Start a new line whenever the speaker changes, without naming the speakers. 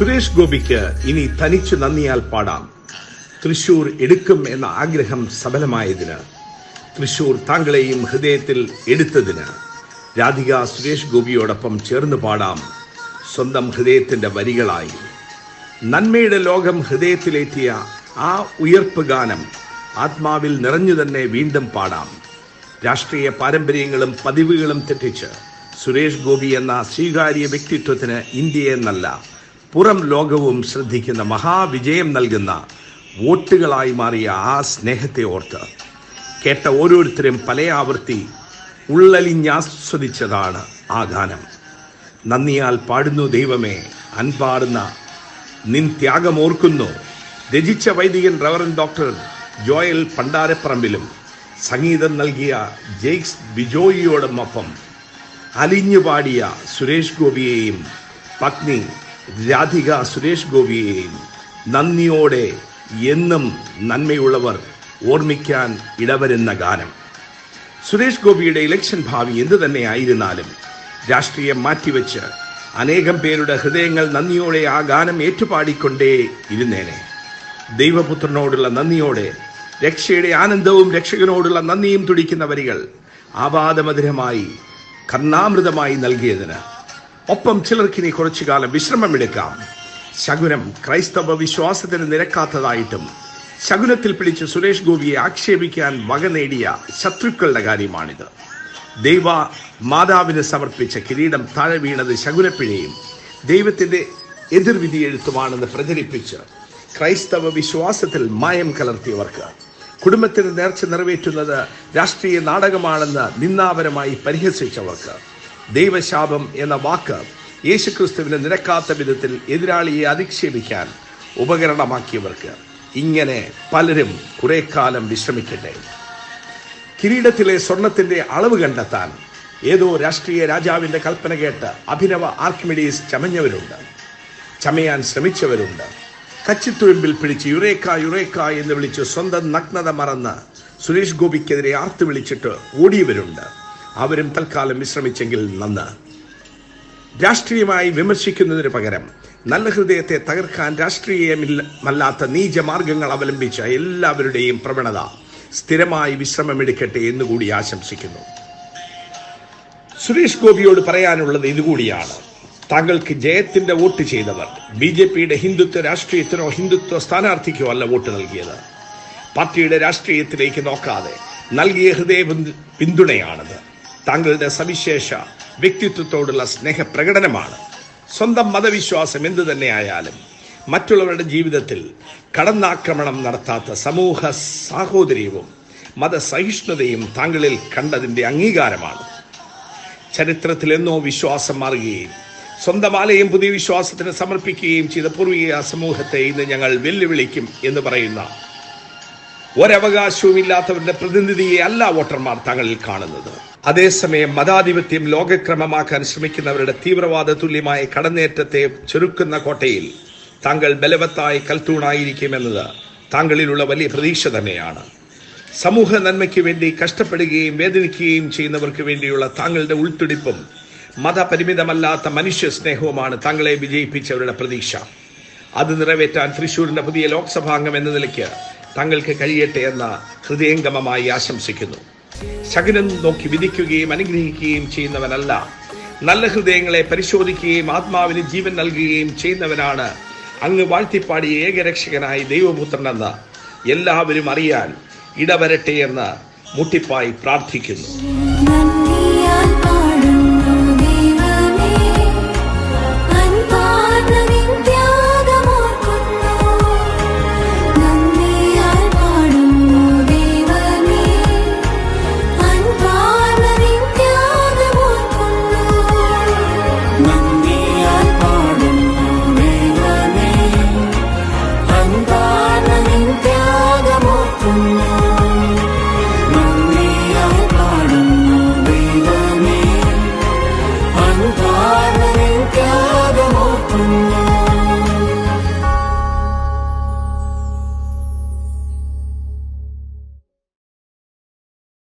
സുരേഷ് ഗോപിക്ക് ഇനി തനിച്ചു നന്ദിയാൽ പാടാം. തൃശൂർ എടുക്കും എന്ന ആഗ്രഹം സഫലമായതിന് തൃശൂർ താങ്കളെയും ഹൃദയത്തിൽ എടുത്തതിന് രാധിക സുരേഷ് ഗോപിയോടൊപ്പം ചേർന്ന് പാടാം സ്വന്തം ഹൃദയത്തിന്റെ വരികളായി. നന്മയുടെ ലോകം ഹൃദയത്തിലേറ്റിയ ആ ഉയർപ്പ് ഗാനം ആത്മാവിൽ നിറഞ്ഞു തന്നെ വീണ്ടും പാടാം. രാഷ്ട്രീയ പാരമ്പര്യങ്ങളും പതിവുകളും തെറ്റിച്ച് സുരേഷ് ഗോപി എന്ന സ്വീകാര്യ വ്യക്തിത്വത്തിന് ഇന്ത്യ എന്നല്ല പുറം ലോകവും ശ്രദ്ധിക്കുന്ന മഹാവിജയം നൽകുന്ന വോട്ടുകളായി മാറിയ ആ സ്നേഹത്തെ ഓർത്ത് കേട്ട ഓരോരുത്തരും പല ആവർത്തി ഉള്ളലിഞ്ഞാസ്വദിച്ചതാണ് ആ ഗാനം. നന്ദിയാൽ പാടുന്നു ദൈവമേ അൻപാടുന്ന നിൻ ത്യാഗം ഓർക്കുന്നു രചിച്ച വൈദികൻ റവറൻ ഡോക്ടർ ജോയൽ പണ്ടാരപ്പറമ്പിലും സംഗീതം നൽകിയ ജെയ്ക്സ് ബിജോയിയോടൊപ്പം അലിഞ്ഞു പാടിയ സുരേഷ് ഗോപിയെയും പത്നി രാധിക സുരേഷ് ഗോപിയെയും നന്ദിയോടെ എന്നും നന്മയുള്ളവർ ഓർമ്മിക്കാൻ ഇടവരുന്ന ഗാനം. സുരേഷ് ഗോപിയുടെ ഇലക്ഷൻ ഭാവി എന്തു തന്നെ ആയിരുന്നാലും രാഷ്ട്രീയം മാറ്റിവെച്ച് അനേകം പേരുടെ ഹൃദയങ്ങൾ നന്ദിയോടെ ആ ഗാനം ഏറ്റുപാടിക്കൊണ്ടേ ഇരുന്നേനെ. ദൈവപുത്രനോടുള്ള നന്ദിയോടെ രക്ഷയുടെ ആനന്ദവും രക്ഷകനോടുള്ള നന്ദിയും തുടിക്കുന്ന വരികൾ ആപാദമധുരമായി കർണാമൃതമായി നൽകിയതിന് ഒപ്പം ചിലർക്ക് ഇനി കുറച്ചു കാലം വിശ്രമമെടുക്കാം. ശകുനം ക്രൈസ്തവ വിശ്വാസത്തിന് നിരക്കാത്തതായിട്ടും ശകുനത്തിൽ പിടിച്ച് സുരേഷ് ഗോപിയെ ആക്ഷേപിക്കാൻ വക നേടിയ ശത്രുക്കളുടെ കാര്യമാണിത്. ദൈവ മാതാവിന് സമർപ്പിച്ച കിരീടം താഴെ വീണത് ശകുനപ്പിഴയും ദൈവത്തിന്റെ എതിർവിധി എഴുത്തുമാണെന്ന് പ്രചരിപ്പിച്ച് ക്രൈസ്തവ വിശ്വാസത്തിൽ മായം കലർത്തിയവർക്ക് കുടുംബത്തിന് നേർച്ച നിറവേറ്റുന്നത് രാഷ്ട്രീയ നാടകമാണെന്ന് നിന്നാപരമായി പരിഹസിച്ചവർക്ക് ദൈവശാപം എന്ന വാക്ക് യേശുക്രിസ്തുവിന് നിരക്കാത്ത വിധത്തിൽ എതിരാളിയെ അധിക്ഷേപിക്കാൻ ഉപകരണമാക്കിയവർക്ക് ഇങ്ങനെ പലരും കുറെ കാലം വിശ്രമിക്കട്ടെ. കിരീടത്തിലെ സ്വർണത്തിന്റെ അളവ് കണ്ടെത്താൻ ഏതോ രാഷ്ട്രീയ രാജാവിന്റെ കൽപ്പന കേട്ട് അഭിനവ ആർക്കിമിഡീസ് ചമഞ്ഞവരുണ്ട്. ചമയാൻ ശ്രമിച്ചവരുണ്ട്. കച്ചിത്തുരുമ്പിൽ പിടിച്ച് യുറേക്ക യുറേക്ക എന്ന് വിളിച്ച് സ്വന്തം നഗ്നത മറന്ന് സുരേഷ് ഗോപിക്കെതിരെ ആർത്ത് വിളിച്ചിട്ട് ഓടിയവരുണ്ട്. അവരും തൽക്കാലം വിശ്രമിച്ചെങ്കിൽ നന്ന്. രാഷ്ട്രീയമായി വിമർശിക്കുന്നതിന് പകരം നല്ല ഹൃദയത്തെ തകർക്കാൻ രാഷ്ട്രീയമല്ലാത്ത നീചമാർഗങ്ങൾ അവലംബിച്ച എല്ലാവരുടെയും പ്രവണത സ്ഥിരമായി വിശ്രമമെടുക്കട്ടെ എന്ന് കൂടി ആശംസിക്കുന്നു. സുരേഷ് ഗോപിയോട് പറയാനുള്ളത് ഇതുകൂടിയാണ്. താങ്കൾക്ക് ജയത്തിന്റെ വോട്ട് ചെയ്തവർ ബി ജെ പിയുടെ ഹിന്ദുത്വ രാഷ്ട്രീയത്തിനോ ഹിന്ദുത്വ സ്ഥാനാർത്ഥിക്കോ അല്ല വോട്ട് നൽകിയത്. പാർട്ടിയുടെ രാഷ്ട്രീയത്തിലേക്ക് നോക്കാതെ നൽകിയ ഹൃദയ പിന്തു- പിന്തുണയാണത്. താങ്കളുടെ സവിശേഷ വ്യക്തിത്വത്തോടുള്ള സ്നേഹപ്രകടനമാണ്. സ്വന്തം മതവിശ്വാസം എന്തു തന്നെയായാലും മറ്റുള്ളവരുടെ ജീവിതത്തിൽ കടന്നാക്രമണം നടത്താത്ത സമൂഹ സാഹോദര്യവും മതസഹിഷ്ണുതയും താങ്കളിൽ കണ്ടതിന്റെ അംഗീകാരമാണ്. ചരിത്രത്തിലെന്നോ വിശ്വാസം മാറുകയും സ്വന്തം ആലയം പുതിയ വിശ്വാസത്തിന് സമർപ്പിക്കുകയും ചെയ്ത പൂർവിക സമൂഹത്തെ ഇന്ന് ഞങ്ങൾ വെല്ലുവിളിക്കും എന്ന് പറയുന്ന ഒരവകാശവും ഇല്ലാത്തവരുടെ പ്രതിനിധിയെ അല്ല വോട്ടർമാർ തങ്ങളിൽ കാണുന്നത്. അതേസമയം മതാധിപത്യം ലോകക്രമമാക്കാൻ ശ്രമിക്കുന്നവരുടെ തീവ്രവാദ തുല്യമായ കടന്നേറ്റത്തെ ചെറുക്കുന്ന കോട്ടയിൽ താങ്കൾ ബലവത്തായി കൽത്തൂണായിരിക്കുമെന്നത് താങ്കളിലുള്ള വലിയ പ്രതീക്ഷ തന്നെയാണ്. സമൂഹ നന്മയ്ക്ക് വേണ്ടി കഷ്ടപ്പെടുകയും വേദനിക്കുകയും ചെയ്യുന്നവർക്ക് വേണ്ടിയുള്ള താങ്കളുടെ ഉൾത്തുടിപ്പും മതപരിമിതമല്ലാത്ത മനുഷ്യ സ്നേഹവുമാണ് താങ്കളെ വിജയിപ്പിച്ചവരുടെ പ്രതീക്ഷ. അത് നിറവേറ്റാൻ തൃശൂരിന്റെ പുതിയ ലോക്സഭാംഗം എന്ന നിലയ്ക്ക് താങ്കൾക്ക് കഴിയട്ടെ എന്ന ഹൃദയംഗമമായി ആശംസിക്കുന്നു. ശകനം നോക്കി വിധിക്കുകയും അനുഗ്രഹിക്കുകയും ചെയ്യുന്നവനല്ല. നല്ല ഹൃദയങ്ങളെ പരിശോധിക്കുകയും ആത്മാവിന് ജീവൻ നൽകുകയും ചെയ്യുന്നവനാണ്. അങ്ങ് വാഴ്ത്തിപ്പാടിയ ഏകരക്ഷകനായി ദൈവപുത്രനെന്ന് എല്ലാവരും അറിയാൻ ഇടവരട്ടെ എന്ന് മുട്ടിപ്പായി പ്രാർത്ഥിക്കുന്നു. Oh.